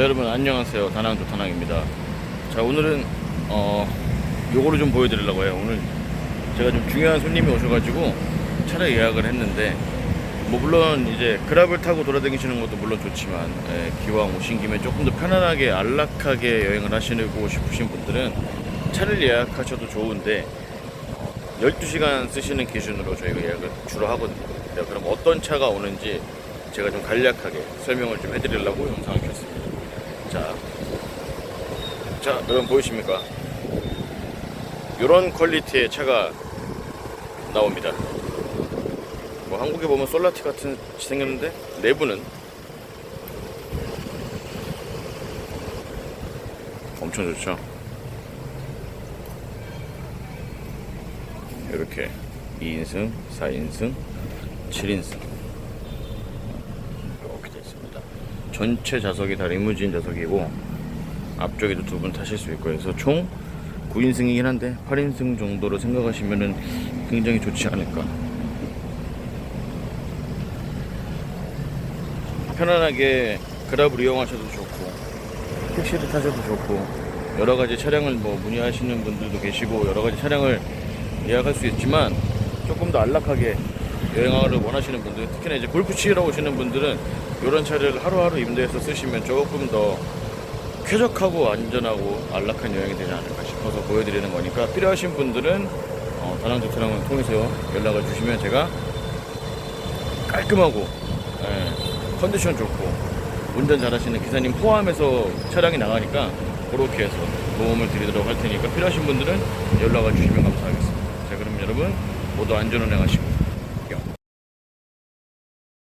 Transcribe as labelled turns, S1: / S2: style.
S1: 자 여러분 안녕하세요. 다낭조 다낭입니다. 자 오늘은 어 요거를 좀 보여드리려고 해요. 오늘 제가 좀 중요한 손님이 오셔가지고 차를 예약을 했는데 뭐 물론 이제 그랍을 타고 돌아다니시는 것도 물론 좋지만 예, 기왕 오신 김에 조금 더 편안하게 안락하게 여행을 하시고 싶으신 분들은 차를 예약하셔도 좋은데 12시간 쓰시는 기준으로 저희가 예약을 주로 하거든요. 자, 그럼 어떤 차가 오는지 제가 좀 간략하게 설명을 좀 해드리려고 영상을 켰습니다 자, 자 여러분 보이십니까? 이런 퀄리티의 차가 나옵니다. 뭐 한국에 보면 솔라티 같은 생겼는데 내부는 엄청 좋죠. 이렇게 2인승, 4인승, 7인승 이렇게 되어 있습니다. 전체 좌석이 다 리무진 좌석이고 앞쪽에도 두 분 타실 수 있고 해서 총 9인승이긴 한데 8인승 정도로 생각하시면은 굉장히 좋지 않을까. 편안하게 그랍을 이용하셔도 좋고 택시를 타셔도 좋고 여러 가지 차량을 뭐 문의하시는 분들도 계시고 여러 가지 차량을 예약할 수 있지만 조금 더 안락하게 여행을 원하시는 분들 특히나 이제 골프 치러 오시는 분들은 이런 차를 하루하루 임대해서 쓰시면 조금 더 쾌적하고 안전하고 안락한 여행이 되지 않을까 싶어서 보여드리는 거니까 필요하신 분들은 어, 다낭조차량을 통해서 연락을 주시면 제가 깔끔하고 예, 컨디션 좋고 운전 잘하시는 기사님 포함해서 차량이 나가니까 그렇게 해서 도움을 드리도록 할 테니까 필요하신 분들은 연락을 주시면 감사하겠습니다. 자 그럼 여러분 모두 안전 운행하시고